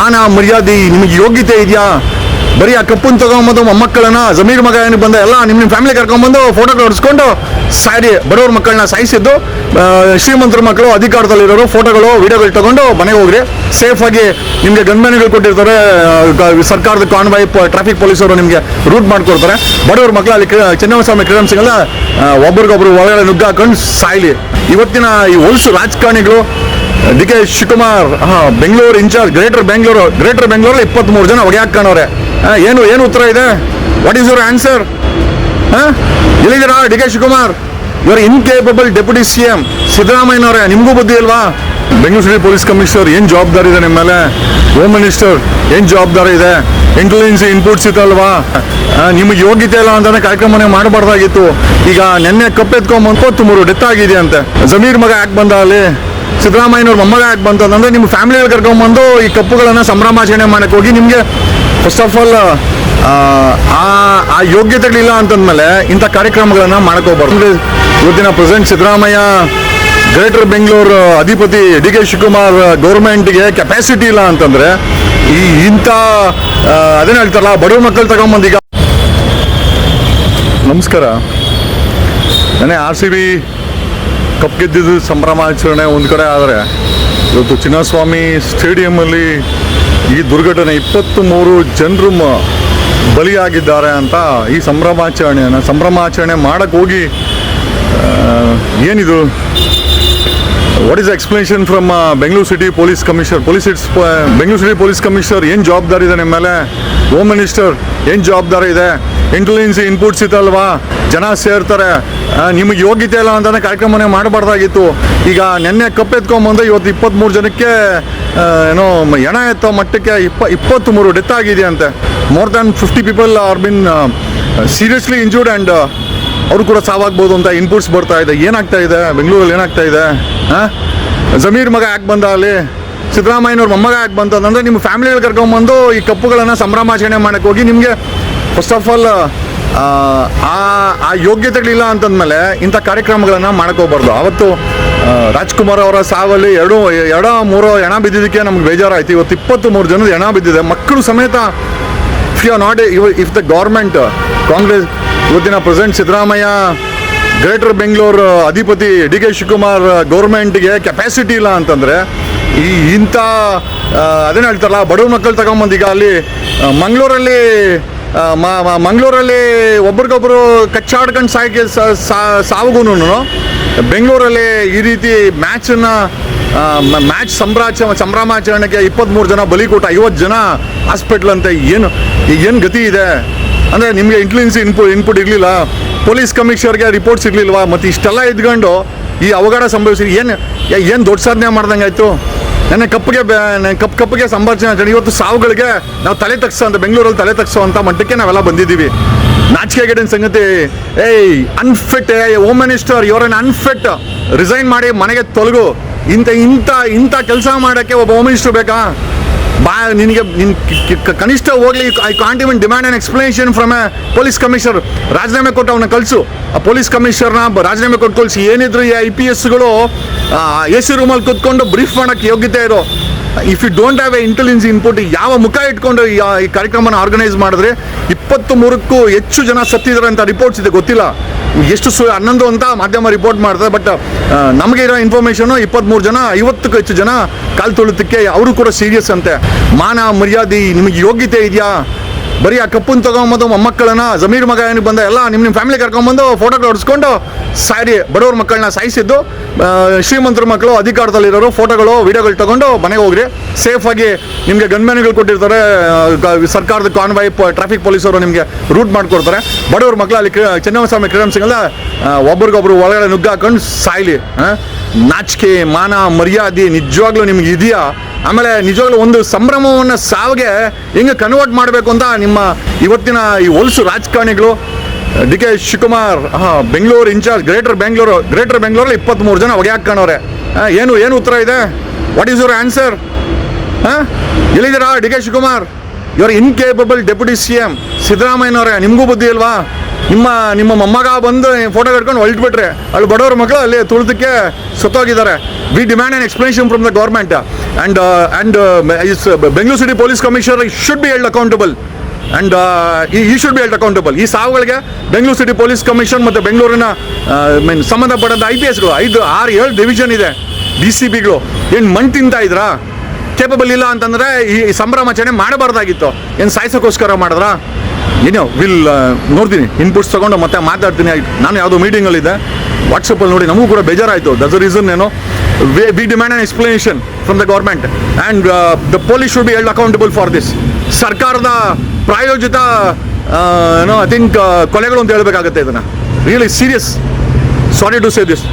ಮಾನ ಮರ್ಯಾದೆ ನಿಮಗೆ ಯೋಗ್ಯತೆ ಇದೆಯಾ? ಬರೀ ಆ ಕಪ್ಪನ್ ತಗೊಂಬಂದು ಮೊಮ್ಮಕ್ಕಳನ್ನ ಜಮೀರ್ ಮಗ ಏನು ಬಂದ, ಎಲ್ಲ ನಿಮ್ಮ ನಿಮ್ಮ ಫ್ಯಾಮಿಲಿ ಕರ್ಕೊಂಬಂದು ಫೋಟೋ ಹೊಡಿಸ್ಕೊಂಡು ಸಾರಿ ಬಡವ್ರ ಮಕ್ಕಳನ್ನ ಸಾಯಿಸಿದ್ದು ಶ್ರೀಮಂತರ ಮಕ್ಕಳು ಅಧಿಕಾರದಲ್ಲಿರೋರು ಫೋಟೋಗಳು ವಿಡಿಯೋಗಳು ತಗೊಂಡು ಮನೆಗೆ ಹೋಗ್ರಿ. ಸೇಫ್ ಆಗಿ ನಿಮಗೆ ಗನ್ಮ್ಯಾನ್ಗಳು ಕೊಟ್ಟಿರ್ತಾರೆ ಸರ್ಕಾರದ ಕಾನ್ವಾಯ್ ಟ್ರಾಫಿಕ್ ಪೊಲೀಸರು ನಿಮಗೆ ರೂಟ್ ಮಾಡಿಕೊಡ್ತಾರೆ. ಬಡವ್ರ ಮಕ್ಕಳು ಅಲ್ಲಿ ಚಿನ್ನಸ್ವಾಮಿ ಕ್ರೀಡಾ ಸಿಗಲ್ಲ ಒಬ್ರಿಗೊಬ್ರು ಒಳಗಡೆ ನುಗ್ಗಾಕೊಂಡು ಸಾಯ್ಲಿ. ಇವತ್ತಿನ ಈ ಹೊಲಸು ರಾಜಕಾರಣಿಗಳು ಡಿ ಕೆ ಶಿವಕುಮಾರ್, ಹಾ, Bengaluru in charge, greater Bengaluru, greater ಬೆಂಗಳೂರಲ್ಲಿ ಇಪ್ಪತ್ತ್ಮೂರು ಜನ ಹೊಗೆ ಹಾಕ್ಕೊಂಡವ್ರೆ ಏನು ಏನು ಉತ್ತರ ಇದೆ? ವಾಟ್ ಈಸ್ ಯುವರ್ ಆನ್ಸರ್ ಎಲ್ಲಿದ್ದೀರಾ ಡಿ ಕೆ ಶಿವಕುಮಾರ್? ಇವರ್ ಇನ್ಕೇಪಬಲ್ ಡೆಪ್ಯೂಟಿ ಸಿ ಎಂ ಸಿದ್ದರಾಮಯ್ಯನವರೇ, ನಿಮಗೂ ಬುದ್ಧಿ ಇಲ್ವಾ? ಬೆಂಗಳೂರು ಸಿಟಿ ಪೊಲೀಸ್ ಕಮಿಷನರ್ ಏನು ಜವಾಬ್ದಾರಿ ಇದೆ ನಿಮ್ಮ ಮೇಲೆ? ಹೋಮ್ ಮಿನಿಸ್ಟರ್ ಏನು ಜವಾಬ್ದಾರಿ ಇದೆ? ಇಂಟೆಲಿಜೆನ್ಸ್ ಇನ್ಪುಟ್ಸ್ ಇತ್ತಲ್ವಾ ನಿಮಗೆ ಯೋಗ್ಯತೆ ಇಲ್ಲ ಅಂತಾನೆ ಕಾರ್ಯಕ್ರಮನೇ ಮಾಡಬಾರ್ದಾಗಿತ್ತು. ಈಗ ನೆನ್ನೆ ಕಪ್ಪೆತ್ಕೊಂಬಂದು ಮೂರು ಡೆತ್ ಆಗಿದೆಯಂತೆ. ಜಮೀರ್ ಮಗ ಯಾಕೆ ಬಂದ ಅಲ್ಲಿ? ಸಿದ್ದರಾಮಯ್ಯನವ್ರ ಮೊಮ್ಮಗ ಯಾಕೆ ಬಂತು ಅಂದ್ರೆ ನಿಮ್ಮ ಫ್ಯಾಮಿಲಿಗಳು ಕರ್ಕೊಂಬಂದು ಈ ಕಪ್ಪುಗಳನ್ನು ಸಂಭ್ರಮಾಚರಣೆ ಮಾಡಕ್ಕೆ ಹೋಗಿ ನಿಮಗೆ ಫಸ್ಟ್ ಆಫ್ ಆಲ್ ಆ ಆ ಯೋಗ್ಯತೆಗಳಿಲ್ಲ ಅಂತಂದ್ಮೇಲೆ ಇಂಥ ಕಾರ್ಯಕ್ರಮಗಳನ್ನು ಮಾಡಕ್ ಹೋಗ್ಬಾರ್ದು. ಇವತ್ತಿನ ಪ್ರೆಸೆಂಟ್ ಸಿದ್ದರಾಮಯ್ಯ, ಗ್ರೇಟರ್ ಬೆಂಗಳೂರು ಅಧಿಪತಿ ಡಿ ಕೆ ಶಿವಕುಮಾರ್ ಗೌರ್ಮೆಂಟ್ಗೆ ಕೆಪಾಸಿಟಿ ಇಲ್ಲ ಅಂತಂದ್ರೆ ಈ ಇಂಥ ಅದೇನ್ ಹೇಳ್ತಾರಲ್ಲ, ಬಡವ್ರ ಮಕ್ಕಳು ತಗೊಂಬಂದು ಈಗ ನಮಸ್ಕಾರ. ನಾನೇ ಆರ್ ಸಿ ಬಿ ಕಪ್ ಗೆದ್ದಿದ್ದು ಸಂಭ್ರಮಾಚರಣೆ ಒಂದು ಕಡೆ ಆದರೆ ಇವತ್ತು ಚಿನ್ನಸ್ವಾಮಿ ಸ್ಟೇಡಿಯಮ್ಮಲ್ಲಿ ಈ ದುರ್ಘಟನೆ ಇಪ್ಪತ್ತು ಮೂರು ಜನರು ಬಲಿಯಾಗಿದ್ದಾರೆ ಅಂತ ಈ ಸಂಭ್ರಮಾಚರಣೆಯನ್ನು, ಸಂಭ್ರಮಾಚರಣೆ ಮಾಡೋಕ್ಕೋಗಿ ಏನಿದು? What is explanation from Bengaluru city police commissioner police it's Bengaluru city police commissioner ಏನು ಜವಾಬ್ದಾರಿ ಇದೆ ನಿಮ್ಮ ಮೇಲೆ? ಹೋಮ್ ಮಿನಿಸ್ಟರ್ ಏನು ಜವಾಬ್ದಾರಿ ಇದೆ? ಇಂಟೆಲಿಜೆನ್ಸ್ ಇನ್ಪುಟ್ಸ್ ಇತ್ತಲ್ವಾ ಜನ ಸೇರ್ತಾರೆ. ನಿಮಗೆ ಯೋಗ್ಯತೆ ಇಲ್ಲ ಅಂತಾನೆ ಕಾರ್ಯಕ್ರಮನೇ ಮಾಡಬಾರ್ದಾಗಿತ್ತು. ಈಗ ನೆನ್ನೆ ಕಪ್ಪೆತ್ಕೊಂಬಂದು ಇವತ್ತು ಇಪ್ಪತ್ತ್ಮೂರು ಜನಕ್ಕೆ ಏನೋ ಎಣ ಎತ್ತೋ ಮಟ್ಟಕ್ಕೆ ಇಪ್ಪ ಇಪ್ಪತ್ತ್ಮೂರು ಡೆತ್ ಆಗಿದೆ ಅಂತೆ more than fifty people are been seriously injured and ಅವರು ಕೂಡ ಸಾವಾಗ್ಬೋದು ಅಂತ ಇನ್ಪುಟ್ಸ್ ಬರ್ತಾ ಇದೆ. ಏನಾಗ್ತಾ ಇದೆ? ಬೆಂಗಳೂರಲ್ಲಿ ಏನಾಗ್ತಾ ಇದೆ? ಹಾಂ? ಜಮೀರ್ ಮಗ ಯಾಕೆ ಬಂದ ಅಲ್ಲಿ? ಸಿದ್ದರಾಮಯ್ಯನವ್ರ ಮೊಮ್ಮಗ ಯಾಕೆ ಬಂತಂದ್ರೆ ನಿಮ್ಮ ಫ್ಯಾಮಿಲಿಗಳು ಕರ್ಕೊಂಬಂದು ಈ ಕಪ್ಪುಗಳನ್ನು ಸಂಭ್ರಮಾಚರಣೆ ಮಾಡಕ್ಕೆ ಹೋಗಿ ನಿಮಗೆ ಫಸ್ಟ್ ಆಫ್ ಆಲ್ ಆ ಆ ಯೋಗ್ಯತೆಗಳಿಲ್ಲ ಅಂತಂದಮೇಲೆ ಇಂಥ ಕಾರ್ಯಕ್ರಮಗಳನ್ನು ಮಾಡಕ್ಕೆ ಹೋಗ್ಬಾರ್ದು. ಅವತ್ತು ರಾಜ್ಕುಮಾರ್ ಅವರ ಸಾವಲ್ಲಿ ಎರಡು ಎರಡ ಮೂರೋ ಹೆಣ ಬಿದ್ದಿದ್ದಕ್ಕೆ ನಮ್ಗೆ ಬೇಜಾರಾಯ್ತು. ಇವತ್ತು ಇಪ್ಪತ್ತು ಮೂರು ಜನದ ಹೆಣ ಬಿದ್ದಿದೆ. ಮಕ್ಕಳು ಸಮೇತ if you are not if the government Congress ಇವತ್ತಿನ ಪ್ರೆಸೆಂಟ್ ಸಿದ್ದರಾಮಯ್ಯ ಗ್ರೇಟರ್ ಬೆಂಗಳೂರು ಅಧಿಪತಿ ಡಿ ಕೆ ಶಿವಕುಮಾರ್ ಗೌರ್ಮೆಂಟ್ಗೆ ಕೆಪಾಸಿಟಿ ಇಲ್ಲ ಅಂತಂದರೆ ಈ ಇಂಥ ಅದೇನು ಹೇಳ್ತಾರಲ್ಲ, ಬಡವ್ರ ಮಕ್ಕಳು ತಗೊಂಬಂದು ಈಗ ಅಲ್ಲಿ ಮಂಗಳೂರಲ್ಲಿ ಮಂಗಳೂರಲ್ಲಿ ಒಬ್ರಿಗೊಬ್ರು ಕಚ್ಚಾಡ್ಕೊಂಡು ಸಾಯಕ್ಕೆ ಸಾವುಗೂ ಬೆಂಗಳೂರಲ್ಲಿ ಈ ರೀತಿ ಮ್ಯಾಚನ್ನ ಮ್ಯಾಚ್ ಸಂಭ್ರಾಚ ಸಂಭ್ರಮಾಚರಣೆಗೆ ಇಪ್ಪತ್ತ್ಮೂರು ಜನ ಬಲಿ ಕೊಟ್ಟು ಐವತ್ತು ಜನ ಹಾಸ್ಪಿಟ್ಲ್ ಅಂತ, ಏನು ಏನು ಗತಿ ಇದೆ? ಅಂದರೆ ನಿಮಗೆ ಇಂಟೆಲಿಜೆನ್ಸ್ ಇನ್ಪು ಇನ್ಪುಟ್ ಇರಲಿಲ್ಲ ಪೊಲೀಸ್ ಕಮಿಷನರ್ಗೆ ರಿಪೋರ್ಟ್ಸ್ ಇರಲಿಲ್ವಾ? ಮತ್ತು ಇಷ್ಟೆಲ್ಲ ಇದ್ಕೊಂಡು ಈ ಅವಘಡ ಸಂಭವಿಸಿ, ಏನು ಏನು ದೊಡ್ಡ ಸಾಧನೆ ಮಾಡ್ದಂಗೆ ಆಯಿತು? ನನ್ನ ಕಪ್ಪಿಗೆ ಕಪ್ ಕಪ್ಪಿಗೆ ಸಂಭಾಷಣೆ ಇವತ್ತು ಸಾವುಗಳಿಗೆ ನಾವು ತಲೆ ತಗ್ಸೋ ಅಂತ, ಬೆಂಗಳೂರಲ್ಲಿ ತಲೆ ತಗ್ಸೋ ಅಂತ ಮಟ್ಟಕ್ಕೆ ನಾವೆಲ್ಲ ಬಂದಿದ್ದೀವಿ. ನಾಚಿಕೆಗೇಡಿನ ಸಂಗತಿ, ಏಯ್ ಅನ್ಫಿಟ್ ಹೋಮ್ ಮಿನಿಸ್ಟರ್ ಇವರನ್ನು ಅನ್ಫಿಟ್ ರಿಸೈನ್ ಮಾಡಿ ಮನೆಗೆ ತೊಲಗು. ಇಂಥ ಇಂಥ ಇಂಥ ಕೆಲಸ ಮಾಡೋಕ್ಕೆ ಒಬ್ಬ ಹೋಮ್ ಮಿನಿಸ್ಟರ್ ಬೇಕಾ? ಬಾ ನಿನಗೆ ನಿನ್ ಕನಿಷ್ಠ ಹೋಗ್ಲಿ I can't even demand an explanation from a police commissioner ರಾಜೀನಾಮೆ ಕೊಟ್ಟು ಅವನ್ನ ಕಳಿಸು. ಆ ಪೊಲೀಸ್ ಕಮಿಷನರ್ನ ರಾಜೀನಾಮೆ ಕೊಟ್ಟು ಕಳಿಸಿ. ಏನಿದ್ರು ಈ ಐ ಪಿ ಎಸ್ಗಳು ಎ ಸಿ ರೂಮಲ್ಲಿ ಕುತ್ಕೊಂಡು ಬ್ರೀಫ್ ಮಾಡೋಕ್ಕೆ ಯೋಗ್ಯತೆ ಇರೋ if you don't have a intelligence input ಯಾವ ಮುಖ ಇಟ್ಕೊಂಡು ಈ ಕಾರ್ಯಕ್ರಮನ ಆರ್ಗನೈಸ್ ಮಾಡಿದ್ರೆ ಇಪ್ಪತ್ತು ಮೂರಕ್ಕೂ ಹೆಚ್ಚು ಜನ ಸತ್ತಿದ್ದಾರೆ ಅಂತ ರಿಪೋರ್ಟ್ಸ್ ಇದೆ, ಗೊತ್ತಿಲ್ಲ. ಎಷ್ಟು ಸು ಹನ್ನೊಂದು ಅಂತ ಮಾಧ್ಯಮ ರಿಪೋರ್ಟ್ ಮಾಡ್ತಾರೆ ಬಟ್ ನಮಗೆ ಇರೋ ಇನ್ಫಾರ್ಮೇಷನು ಇಪ್ಪತ್ತ್ಮೂರು ಜನ, ಐವತ್ತಕ್ಕೂ ಹೆಚ್ಚು ಜನ ಕಾಲು ತೊಳಿತಕ್ಕೆ ಅವರು ಕೂಡ ಸೀರಿಯಸ್ ಅಂತೆ. ಮಾನ ಮರ್ಯಾದೆ ನಿಮಗೆ ಯೋಗ್ಯತೆ ಇದೆಯಾ? ಬರೀ ಆ ಕಪ್ಪನ್ನು ತಗೊಂಬಂದು ಮೊಮ್ಮಕ್ಕಳನ್ನ, ಜಮೀರ್ ಮಗ ಏನು ಬಂದ, ಎಲ್ಲ ನಿಮ್ಮ ನಿಮ್ಮ ಫ್ಯಾಮಿಲಿ ಕರ್ಕೊಂಬಂದು ಫೋಟೋ ಹೊಡಿಸ್ಕೊಂಡು ಸಾರಿ ಬಡವ್ರ ಮಕ್ಕಳನ್ನ ಸಾಯಿಸಿದ್ದು. ಶ್ರೀಮಂತರ ಮಕ್ಕಳು ಅಧಿಕಾರದಲ್ಲಿರೋರು ಫೋಟೋಗಳು ವಿಡಿಯೋಗಳು ತಗೊಂಡು ಮನೆಗೆ ಹೋಗ್ರಿ. ಸೇಫ್ ಆಗಿ ನಿಮಗೆ ಗನ್ಮ್ಯಾನ್ಗಳು ಕೊಟ್ಟಿರ್ತಾರೆ. ಸರ್ಕಾರದ ಕಾನ್ವಾಯ್ ಟ್ರಾಫಿಕ್ ಪೊಲೀಸರು ನಿಮಗೆ ರೂಟ್ ಮಾಡಿಕೊಡ್ತಾರೆ. ಬಡವ್ರ ಮಕ್ಕಳು ಅಲ್ಲಿ ಚೆನ್ನಸ್ವಾಮಿ ಕಿರಣ್ ಕ್ರೀಡಾ ಎಲ್ಲ ಒಬ್ರಿಗೊಬ್ರು ಒಳಗಡೆ ನುಗ್ಗಾಕೊಂಡು ಸಾಯ್ಲಿ? ನಾಚಿಕೆ, ಮಾನ, ಮರ್ಯಾದೆ ನಿಜವಾಗ್ಲೂ ನಿಮ್ಗೆ ಇದೆಯಾ? ಆಮೇಲೆ ನಿಜವಾಗ್ಲೂ ಒಂದು ಸಂಭ್ರಮವನ್ನು ಸಾವಿಗೆ ಹೆಂಗೆ ಕನ್ವರ್ಟ್ ಮಾಡಬೇಕು ಅಂತ ನಿಮ್ಮ ಇವತ್ತಿನ ಈ ಹೊಲಸು ರಾಜಕಾರಣಿಗಳು, D K Shivakumar Bengaluru incharge, greater Bengaluru, greater ಬೆಂಗಳೂರಲ್ಲಿ ಇಪ್ಪತ್ತ್ಮೂರು ಜನ ಹೊಗೆ ಹಾಕ್ಕೊಂಡವ್ರೆ ಏನು ಏನು ಉತ್ತರ ಇದೆ? ವಾಟ್ ಈಸ್ ಯುವರ್ ಆನ್ಸರ್ ಹಾಂ, ಎಲ್ಲಿದ್ದೀರಾ D K Shivakumar? Your incapable deputy C M ಸಿದ್ದರಾಮಯ್ಯನವರೇ, ನಿಮಗೂ ಬುದ್ಧಿ ಇಲ್ವಾ? ನಿಮ್ಮ ನಿಮ್ಮ ಮೊಮ್ಮಗ ಬಂದು ಫೋಟೋ ಕಟ್ಕೊಂಡು ಹೊಲ್ಟ್ಬಿಟ್ರೆ ಅಲ್ಲಿ ಬಡವ್ರ ಮಕ್ಕಳು ಅಲ್ಲಿ ತುಳಿದಕ್ಕೆ ಸತ್ತೋಗಿದ್ದಾರೆ. We demand and explanation from the government and and is Bengaluru city police commissioner should be held accountable and ಈ ಶುಡ್ ಬಿ ಹೆಲ್ಡ್ ಅಕೌಂಟಬಲ್ ಈ ಸಾವುಗಳಿಗೆ ಬೆಂಗಳೂರು ಸಿಟಿ ಪೊಲೀಸ್ ಕಮಿಷನ್ ಮತ್ತು ಬೆಂಗಳೂರಿನ ಮೀನ್ ಸಂಬಂಧಪಟ್ಟಂಥ ಐ ಪಿ ಎಸ್ಗಳು ಐದು, ಆರು, ಏಳು ಡಿವಿಷನ್ ಇದೆ. ಡಿ ಸಿ ಬಿಗಳು ಏನು ಮಣ್ಣು ತಿಂತಾ ಇದ್ರಾ? ಕೇಪಬಲ್ ಇಲ್ಲ ಅಂತಂದರೆ ಈ ಸಂಭ್ರಮಾಚರಣೆ ಮಾಡಬಾರ್ದಾಗಿತ್ತು. ಏನು ಸಾಯಿಸೋಕ್ಕೋಸ್ಕರ ಮಾಡಿದ್ರ? ಏನೋ ವಿಲ್ ನೋಡ್ತೀನಿ. ಇನ್ಪುಟ್ಸ್ ತಗೊಂಡು ಮತ್ತೆ ಮಾತಾಡ್ತೀನಿ. ನಾನು ಯಾವುದೋ ಮೀಟಿಂಗಲ್ಲಿದ್ದೆ ವಾಟ್ಸಪ್ಪಲ್ಲಿ ನೋಡಿ, ನಮಗೂ ಕೂಡ ಬೇಜಾರಾಯಿತು. ದಸ್ ರೀಸನ್ ಏನೋ we we demand an explanation from the government and the police should be held accountable for this ಸರ್ಕಾರದ ಪ್ರಾಯೋಜಿತ ಏನೋ ಐ ಥಿಂಕ್ ಕೊಲೆಗಳು ಅಂತ ಹೇಳಬೇಕಾಗುತ್ತೆ ಇದನ್ನು. Really serious sorry to say this